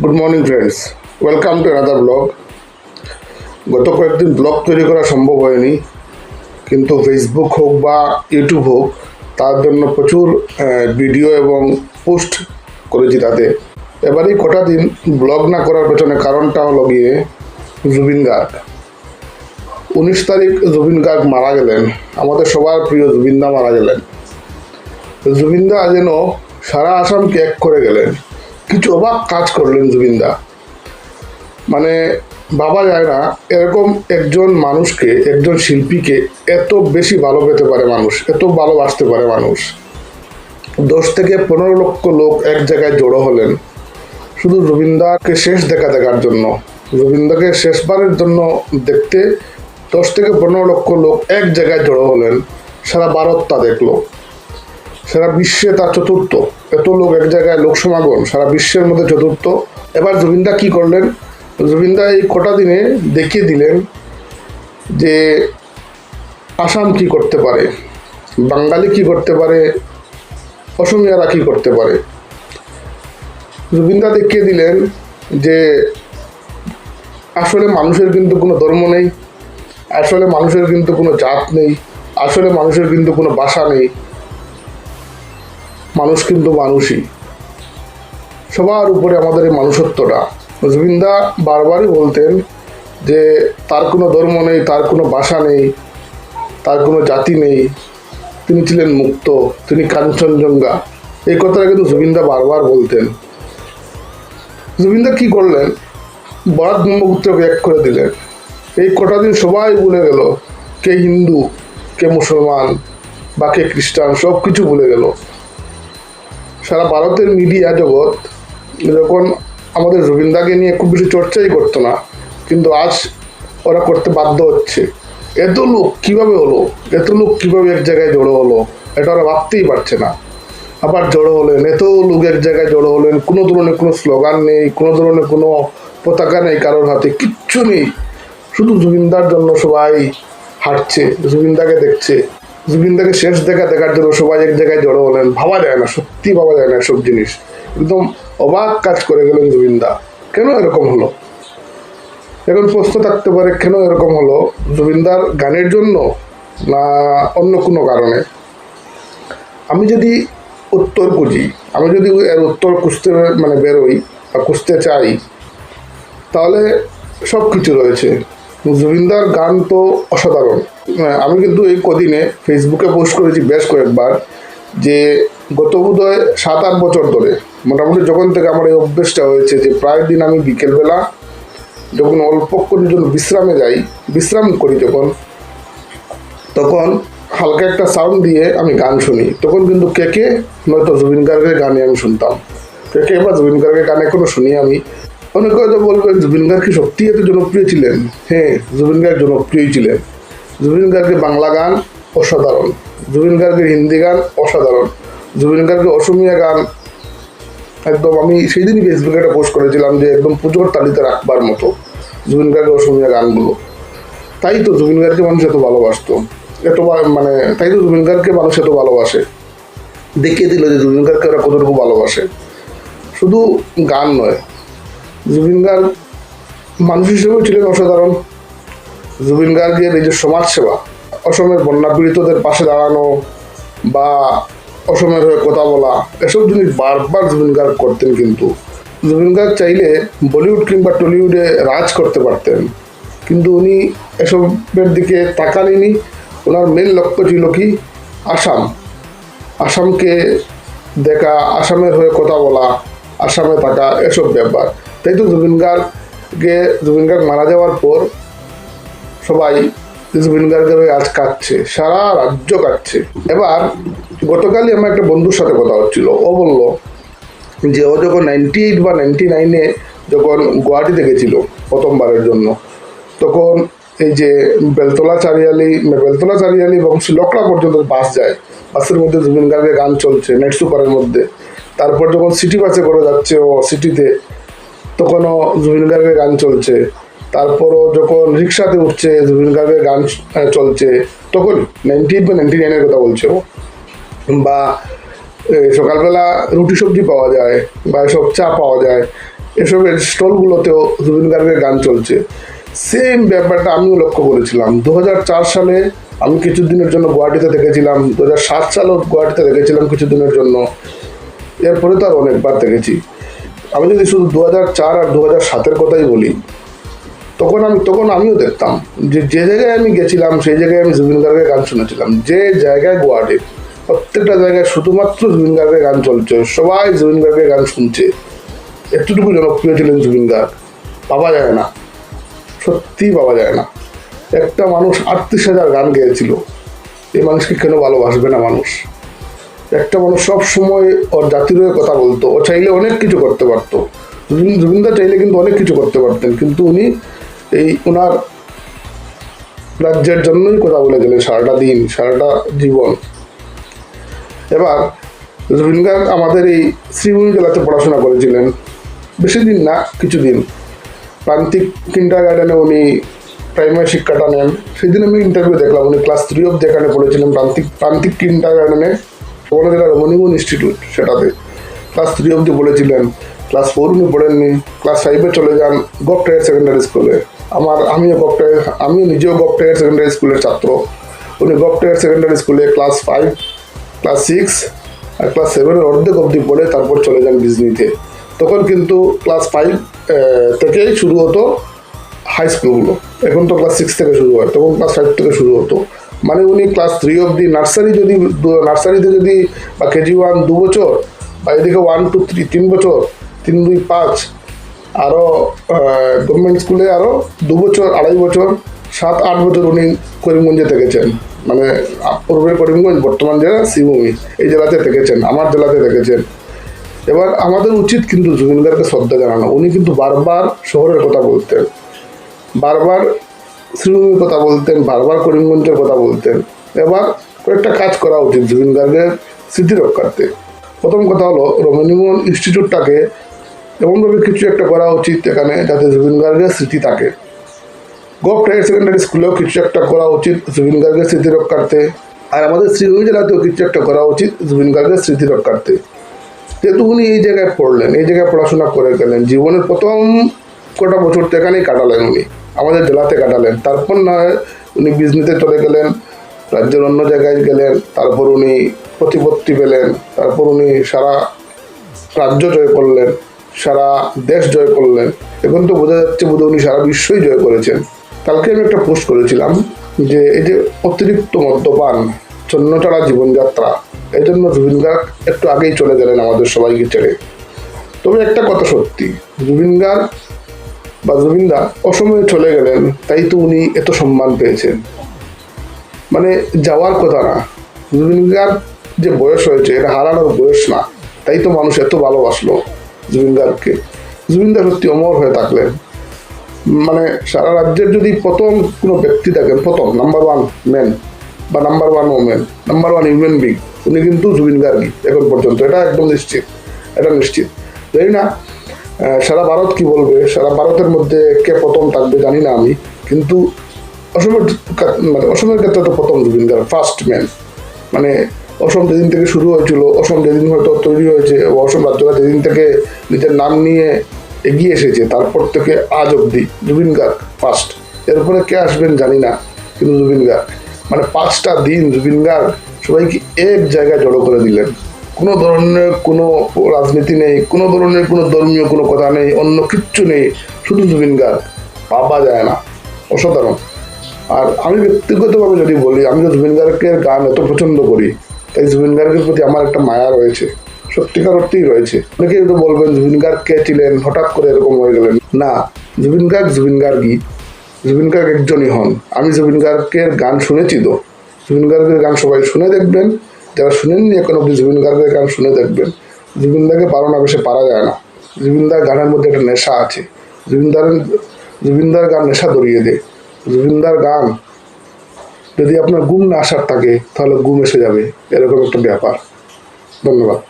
Good morning friends welcome to another blog গত কয়েকদিন blog তৈরি করা সম্ভব হয়নি, কিন্তু ফেসবুক হোক বা ইউটিউব হোক, তার জন্য প্রচুর ভিডিও এবং পোস্ট করেছি তাতে। এবারেই কটা দিন ব্লগ না করার পেছনে কারণটা হলো গিয়ে জুবিন গার্গ। উনিশ তারিখ জুবিন গার্গ মারা গেলেন। আমাদের সবার প্রিয় জুবিনদা মারা গেলেন। জুবিনদা যেন সারা আসামকে এক করে গেলেন। কিছু অবাক কাজ করলেন জুবিনদা মানে বাবা যায় না, এরকম একজন মানুষকে, একজন শিল্পীকে এত বেশি ভালো পেতে পারে মানুষ, এত ভালোবাসতে পারে মানুষ। দশ থেকে পনেরো লক্ষ লোক এক জায়গায় জড়ো হলেন। শুধু রবীন্দাকে শেষ দেখা দেখার জন্য, রবীন্দ্রকে শেষবারের জন্য দেখতে দশ থেকে পনেরো লক্ষ লোক এক জায়গায় জড়ো হলেন, সারা ভারত তা দেখল। সারা বিশ্বে তার চতুর্থ। এত লোক এক জায়গায়, লোক সমাগম, সারা বিশ্বের মধ্যে চতুর্থ। এবার জুবিনদা কি করলেন? জুবিনদা এই কটা দিনে দেখিয়ে দিলেন যে আসাম কি করতে পারে, বাঙালি কি করতে পারে, অসমিয়ারা কি করতে পারে। জুবিনদা দেখিয়ে দিলেন যে আসলে মানুষের কিন্তু কোনো ধর্ম নেই, আসলে মানুষের কিন্তু কোনো জাত নেই, আসলে মানুষের কিন্তু কোনো ভাষা নেই। মানুষ কিন্তু মানুষই। সবার উপরে আমাদের এই মানুষত্বটা। জুবিনদা বারবারই বলতেন যে, তার কোনো ধর্ম নেই, তার কোনো ভাষা নেই, তার কোনো জাতি নেই। তিনি ছিলেন মুক্ত, তিনি কাঞ্চনজঙ্ঘা। এই কথাটা কিন্তু জুবিনদা বারবার বলতেন। জুবিনদা কি করলেন? বরাক ব্রহ্মপুত্রকে এক করে দিলেন। এই কটা দিন সবাই ভুলে গেল, কে হিন্দু, কে মুসলমান বা কে খ্রিস্টান সব কিছু ভুলে গেল। সারা ভারতের মিডিয়া জগৎ যখন আমাদের রবীন্দ্রাকে নিয়ে খুব বেশি চর্চাই করতো না, কিন্তু আজ ওরা করতে বাধ্য হচ্ছে। এত লোক কীভাবে হলো? এত লোক কীভাবে এক জায়গায় জড়ো হলো? এটা ওরা ভাবতেই পারছে না। আবার জড়ো হলেন, এত লোক এক জায়গায় জড়ো হলেন, কোনো ধরনের কোনো স্লোগান নেই, কোনো ধরনের কোনো পতাকা নেই কারোর হাতে, কিচ্ছু নেই। শুধু জুবিনদার জন্য সবাই হাঁটছে জুবিনদাকে দেখছে। জুবিনদাকে শেষ দেখা দেখার জন্য সবাই এক জায়গায় জড়ো হলেন। ভাবা যায় না, সত্যি ভাবা যায় না সব জিনিস। একদম অবাক কাজ করে গেলেন জুবিনদা কেন এরকম হলো? এখন প্রশ্ন থাকতে পারে, কেন এরকম হলো? জুবিনদার গানের জন্য না অন্য কোনো কারণে? আমি যদি উত্তর খুঁজি আমি যদি এর উত্তর খুঁজতে মানে বেরোই বা খুঁজতে চাই, তাহলে সব কিছু রয়েছে জুবিনদার গান তো অসাধারণ। আমি কিন্তু এই কদিনে ফেসবুকে পোস্ট করেছি বেশ কয়েকবার যে গত বোধহয় সাত আট বছর ধরে, মোটামুটি যখন থেকে আমার এই অভ্যেসটা হয়েছে যে প্রায় দিন আমি বিকেলবেলা যখন অল্পক্ষণের জন্য বিশ্রামে যাই, বিশ্রাম করি যখন, তখন হালকা একটা সাউন্ড দিয়ে আমি গান শুনি। তখন কিন্তু কে কে, নয়তো জুবিন গার্গের গানে আমি শুনতাম। কে কে বা জুবিন গার্গের গান এখনও শুনি আমি। অনেকে হয়তো বলবেন, জুবিন গার্গ কি সত্যি এত জনপ্রিয় ছিলেন? হ্যাঁ জুবিন গার্গ জনপ্রিয়ই ছিলেন। জুবিন গার্গের বাংলা গান অসাধারণ। জুবিন গার্গের হিন্দি গান অসাধারণ। জুবিন গার্গের অসমীয়া গান একদম আমি সেই দিনই ফেসবুকে একটা পোস্ট করেছিলাম যে একদম পুজোর তালিতে রাখবার মতো জুবিন গার্গের অসমীয়া গানগুলো। তাই তো জুবিন গার্গকে মানুষ এত ভালোবাসতো। এত মানে তাই তো জুবিন গার্গকে মানুষ এত ভালোবাসে। দেখিয়ে দিল যে জুবিন গার্গকে ওরা কতটুকু ভালোবাসে। শুধু গান নয়, জুবিন গার্গ মানুষ হিসেবেও ছিলেন অসাধারণ। জুবিন গার্গের এই যে সমাজসেবা, অসমের বন্যা পীড়িতদের পাশে দাঁড়ানো বা অসমের হয়ে কথা বলা, এসব জিনিস বারবার জুবিন গার্গ করতেন কিন্তু। জুবিন গার্গ চাইলে বলিউড কিংবা টলিউডে রাজ করতে পারতেন, কিন্তু উনি এসবের দিকে তাকাননি ওনার মেন লক্ষ্য ছিল কি? আসাম। আসামকে দেখা, আসামের হয়ে কথা বলা, আসামে থাকা এসব ব্যাপার। তাই তো জুবিন গার্গকে জুবিন গার্গ মারা যাওয়ার পর সবাই জুবিন গার্গের হয়ে আজ কাটছে সারা রাজ্য কাটছে এবার গতকালই আমার একটা বন্ধুর সাথে কথা হচ্ছিল। ও বলল যে ও যখন নাইনটি এইট বা নাইনটি নাইনে যখন গুয়াহাটিতে গেছিল প্রথমবারের জন্য, তখন এই যে বেলতলা চারিয়ালি বেলতলা চারিয়ালি এবং শিলকড়া পর্যন্ত বাস যায়, বাসের মধ্যে জুবিন গার্গের গান চলছে নাইট সুপারের মধ্যে। তারপর যখন সিটি বাসে করে যাচ্ছে ও সিটিতে, তখনও জুবিন গার্গের গান চলছে। তারপরও যখন রিক্সাতে উঠছে, জুবিন গার্গের গান চলছে, তখন নাইনটি এইট বা নাইনটি নাইনের কথা বলছে ও। বা সকালবেলা রুটি সবজি পাওয়া যায়, বা এসব চা পাওয়া যায়, এসবের স্টলগুলোতেও জুবিন গার্গের গান চলছে। সেম ব্যাপারটা আমিও লক্ষ্য করেছিলাম। দু হাজার চার সালে আমি কিছুদিনের জন্য গুয়াহাটিতে দেখেছিলাম দু হাজার সাত সালেও গুয়াহাটিতে দেখেছিলাম কিছুদিনের জন্য। এরপরে তো আর অনেকবার দেখেছি। আমি যদি শুধু দু হাজার চার আর দু হাজার সাতের কথাই বলি তখন আমি তখন আমিও দেখতাম যে যে জায়গায় আমি গেছিলাম, সেই জায়গায় আমি জুবিন গার্গের গান শুনেছিলাম। যে জায়গায় গুয়াহাটির প্রত্যেকটা জায়গায় শুধুমাত্র জুবিন গার্গের গান চলছে। সবাই জুবিন গার্গের গান শুনছে। একটুটুকু জনপ্রিয় ছিলেন জুবিন গার্গ। পাওয়া যায় না। সত্যিই পাওয়া যায় না। একটা মানুষ আটত্রিশ হাজার গান গেয়েছিল। এই মানুষকে কেন ভালোবাসবে না মানুষ? একটা মানুষ সব সময় ওর জাতির হয়ে কথা বলতো। ও চাইলে অনেক কিছু করতে পারতো। জুবিন জুবিনদা চাইলে কিন্তু অনেক কিছু করতে পারতেন। কিন্তু উনি এই ওনার রাজ্যের জন্যই কথা বলে গেলেন সারাটা দিন, সারাটা জীবন। এবার জুবিন গার্গ আমাদের এই শ্রীভূমি জেলাতে পড়াশোনা করেছিলেন, বেশি দিন না কিছুদিন প্রান্তিক কিন্ডার গার্ডেনে উনি প্রাইমারি শিক্ষাটা নেন। সেদিন আমি ইন্টারভিউ দেখলাম, উনি ক্লাস থ্রি অফ যেখানে পড়েছিলেন, প্রান্তিক প্রান্তিক কিন্ডার গার্ডেনে জেলার রমণীগুণ ইনস্টিটিউট সেটাতে। ক্লাস থ্রি অবধি পড়েছিলেন ক্লাস ফোর উনি পড়েননি ক্লাস ফাইভে চলে যান গভটায়ার সেকেন্ডারি স্কুলে আমার, আমিও গভটায়ার আমিও নিজেও গভটায়ার সেকেন্ডারি স্কুলের ছাত্র। উনি গভটায়ার সেকেন্ডারি স্কুলে ক্লাস ফাইভ ক্লাস সিক্স আর ক্লাস সেভেনের অর্ধেক অবধি পড়ে তারপর চলে যান ডিজনিতে তখন কিন্তু ক্লাস ফাইভ থেকেই শুরু হতো হাই স্কুলগুলো এখন তো ক্লাস সিক্স থেকে শুরু হয়, তখন ক্লাস ফাইভ থেকে শুরু হতো। মানে উনি ক্লাস থ্রি অবধি নার্সারি যদি নার্সারিতে যদি বা কেজি ওয়ান দু বছর বা এদিকে ওয়ান টু থ্রি তিন বছর, তিন, দুই, পাঁচ আরও গভর্নমেন্ট স্কুলে আরও দু বছর, আড়াই বছর, সাত, আট বছর উনি করিমগঞ্জে থেকেছেন। মানে পূর্বের করিমগঞ্জ, বর্তমান জেলা শ্রীভূমি, এই জেলাতে থেকেছেন, আমার জেলাতে থেকেছেন। এবার আমাদের উচিত কিন্তু জুবিন গার্গকে শ্রদ্ধা জানানো। উনি কিন্তু বারবার শহরের কথা বলতেন, বারবার শ্রীভূমির কথা বলতেন, বারবার করিমগঞ্জের কথা বলতেন। এবার কয়েকটা কাজ করা উচিত জুবিন গার্গের স্মৃতি রক্ষার্থে। প্রথম কথা হলো, রমণীমোহন ইনস্টিটিউটটাকে এমনভাবে কিছু একটা করা উচিত এখানে, যাতে জুবিন গার্গের স্মৃতি থাকে। গভ হায়ার সেকেন্ডারি স্কুলেও কিছু একটা করা উচিত জুবিন গার্গের স্মৃতি রক্ষার্থে। আর আমাদের শ্রীভূমি জেলাতেও কিছু একটা করা উচিত জুবিন গার্গের স্মৃতি রক্ষার্থে। যেহেতু উনি এই জায়গায় পড়লেন, এই জায়গায় পড়াশোনা করে গেলেন, জীবনের প্রথম কটা বছর তো এখানেই কাটালেন উনি। আমাদের জেলাতে কাটালেন। তারপর না উনি বিজনেসে চলে গেলেন, রাজ্যের অন্য জায়গায় গেলেন, তারপর উনি প্রতিপত্তি পেলেন, তারপর উনি সারা রাজ্য জয় করলেন। সারা দেশ জয় করলেন। এখন তো বোঝা যাচ্ছে বোধহয় উনি সারা বিশ্বই জয় করেছেন। কালকে আমি একটা পোস্ট করেছিলাম যে এই যে অতিরিক্ত মদ্যপান চন্নচাড়া জীবনযাত্রা এই জন্য জুবিন গার্গ একটু আগেই চলে গেলেন আমাদের সবাইকে ছেড়ে। তবে একটা কথা সত্যি, জুবিন গার্গ বা জুবিনদা অসময়ে চলে গেলেন, তাই তো উনি এত সম্মান পেয়েছেন। মানে যাওয়ার কথা না, জুবিন গার্গ যে বয়স হয়েছে এটা হারানোর বয়স না, তাই তো মানুষ এত ভালোবাসলো। জুবিন গার্গকে জুবিনদা সত্যি অমর হয়ে থাকলেন। মানে সারা রাজ্যের যদি প্রথম কোনো ব্যক্তি থাকেন, প্রথম নাম্বার ওয়ান ম্যান বা number one women number one human being উনি কিন্তু জুবিন গার্গই এখন পর্যন্ত। এটা একদম নিশ্চিত। এটা নিশ্চিত। জানি না সারা ভারত কি বলবে? সারা ভারতের মধ্যে কে প্রথম থাকবে জানি না আমি। কিন্তু অসমের মানে অসমের ক্ষেত্রে তো প্রথম জুবিন গার্গ ফার্স্ট ম্যান মানে অসম যেদিন থেকে শুরু হয়েছিল, অসম যেদিন হয়তো তৈরি হয়েছে অসম রাজ্যটা যেদিন থেকে নিজের নাম নিয়ে এগিয়ে এসেছে, তারপর থেকে আজ অবধি জুবিন গার্গ ফার্স্ট এরপরে কে আসবেন জানি না, কিন্তু জুবিন গার্গ। মানে পাঁচটা দিন জুবিন গার্গ সবাইকে এক জায়গায় জড়ো করে দিলেন। কোনো ধরনের কোনো রাজনীতি নেই, কোনো ধরনের কোনো ধর্মীয় কোনো কথা নেই, অন্য কিচ্ছু নেই, শুধু জুবিন গার্গ। পাওয়া যায় না, অসাধারণ। আর আমি ব্যক্তিগতভাবে যদি বলি, আমি তো জুবিন গার্গের গান এত পছন্দ করি তাই জুবিন গার্গের প্রতি আমার একটা মায়া রয়েছে। সত্যিকার অর্থেই রয়েছে। অনেকেই তো বলবেন জুবিন গার্গ কে ছিলেন? হঠাৎ করে এরকম হয়ে গেলেন। না জুবিন গার্গ জুবিন গার্গই জুবিন গার্গ একজনই হন। আমি জুবিন গার্গের গান শুনেছি তো। জুবিন গার্গের গান সবাই শুনে দেখবেন। যারা শুনেননি এখন অব্দি জুবিন গার্গের গান শুনে দেখবেন। জুবিনদাকে পারো না বেশি পারা যায় না। জুবিনদার গানের মধ্যে একটা নেশা আছে। জুবিনদার জুবিনদার গান নেশা ধরিয়ে দেয়। জুবিনদার গান যদি আপনার গুম না আসার থাকে তাহলে গুম এসে যাবে। এরকম একটা ব্যাপার। ধন্যবাদ।